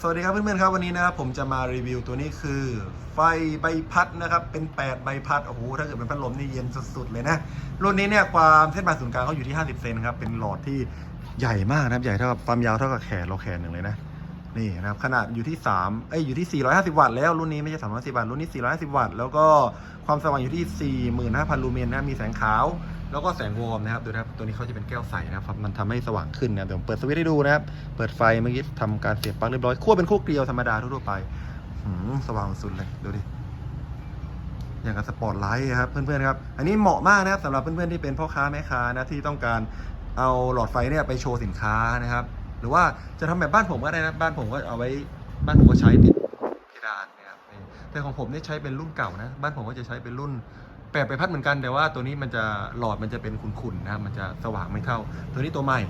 สวัสดีครับเพื่อนๆครับวันนี้นะครับผมจะมารีวิวตัวนี้คือ ไฟใบพัดนะครับเป็น8ใบพัดโอ้โหถ้าเกิดเป็นพัดลมนี่เย็นสุดๆเลยนะรุ่นนี้เนี่ยความเส้นผ่านศูนย์กลางเขาอยู่ที่ 50 เซนครับเป็นหลอดที่ใหญ่มากนะครับใหญ่เท่ากับความยาวเท่ากับแขนเราแขนหนึ่งเลยนะ นี่นะครับขนาดอยู่ที่3เอ้ยอยู่ที่ 450 วัตต์แล้วรุ่นนี้ไม่ใช่ 350 วัตต์รุ่นนี้ 450 วัตต์แล้วก็ความสว่างอยู่ที่ 45,000 ลูเมนนะมีแสงขาว แล้วก็แสงวอร์มนะครับดูนะครับตัวนี้เขาจะเป็นแก้วใสนะครับมันทำให้สว่างขึ้นนะเดี๋ยวเปิดสวิตช์ให้ดูนะครับเปิดไฟเมื่อกี้ทำการเสียบปลั๊กเรียบร้อยขั้วเป็นขั้วเกลียวธรรมดาทั่วไปหืมสว่างสุดเลยดูดิอย่างกับสปอตไลท์ครับเพื่อนๆครับ อันนี้เหมาะมากนะครับสำหรับเพื่อนๆที่เป็นพ่อค้าแม่ค้านะที่ต้องการเอาหลอดไฟเนี่ยไปโชว์สินค้านะครับ รือว่าจะทำแบบบ้านผมก็ได้นะบ้านผมก็เอาไว้บ้านผมก็ใช้ติดเพดานนะครับแต่ของผมนี่ใช้เป็นรุ่นเก่านะ บ้านผมก็จะใช้เป็นรุ่นแปดไปพัดเหมือนกันแต่ว่าตัวนี้มันจะหลอดมันจะเป็นขุ่นๆนะครับมันจะสว่างไม่เท่า ตัวนี้ตัวใหม่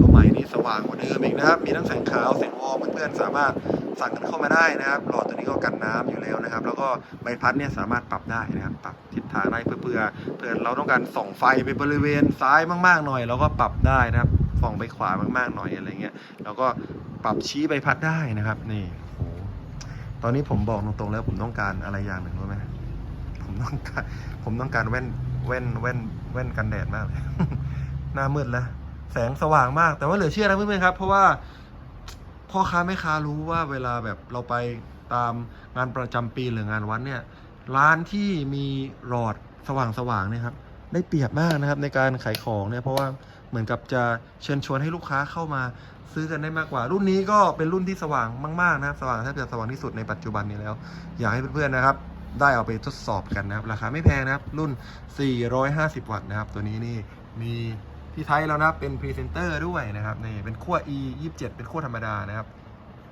ตัวใหม่นี่สว่างกว่าเดิมอีกนะครับ มีทั้งแสงขาวแสงวอร์มเพื่อนๆสามารถสั่งกันเข้ามาได้นะครับ หลอดตัวนี้ก็กันน้ำอยู่แล้วนะครับ แล้วก็ใบพัดเนี่ยสามารถปรับได้นะครับ ปรับทิศทางได้เพื่อเพื่อเพื่อเราต้องการส่องไฟไปบริเวณซ้ายมากๆหน่อยเราก็ปรับได้นะครับ ส่องไปขวามากๆหน่อยอะไรเงี้ยเราก็ปรับชี้ใบพัดได้นะครับนี่โอ้โหตอนนี้ผมบอกตรงๆแล้วผมต้องการอะไรอย่างหนึ่งรู้ไหมผมต้องการผมต้องการแว่นแว่นแว่นแว่นกันแดดมากเลยหน้ามืดแล้วแสงสว่างมาก แต่ว่าเหลือเชื่อนะเพื่อนๆครับ เพราะว่าพ่อค้าแม่ค้ารู้ว่าเวลาแบบเราไปตามงานประจำปีหรืองานวัดเนี่ย ร้านที่มีหลอดสว่างๆเนี่ยครับ ได้เปรียบมากนะครับในการขายของเนี่ยเพราะว่าเหมือนกับจะเชิญชวนให้ลูกค้าเข้ามาซื้อกันได้มากกว่า รุ่นนี้ก็เป็นรุ่นที่สว่างมากๆนะครับ สว่างแทบจะสว่างที่สุดในปัจจุบันนี้แล้ว อยากให้เพื่อนๆนะครับ ได้เอาไปทดสอบกันนะครับ ราคาไม่แพงนะครับ รุ่น 450 วัตต์นะครับ ตัวนี้นี่มีที่ไทยแล้วนะเป็นพรีเซนเตอร์ด้วยนะครับนี่เป็นขั้ว e 27เป็นขั้วธรรมดานะครับ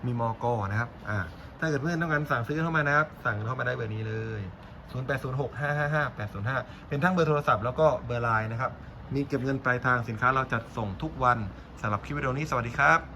มีมอกอนะครับอ่าถ้าเกิดเพื่อนต้องการสั่งซื้อเข้ามานะครับ สั่งเข้ามาได้เบอร์นี้เลย 0806555805 เป็นทั้งเบอร์โทรศัพท์แล้วก็เบอร์ไลน์นะครับ มีเก็บเงินปลายทางสินค้าเราจัดส่งทุกวันสำหรับคลิปวิดีโอนี้สวัสดีครับ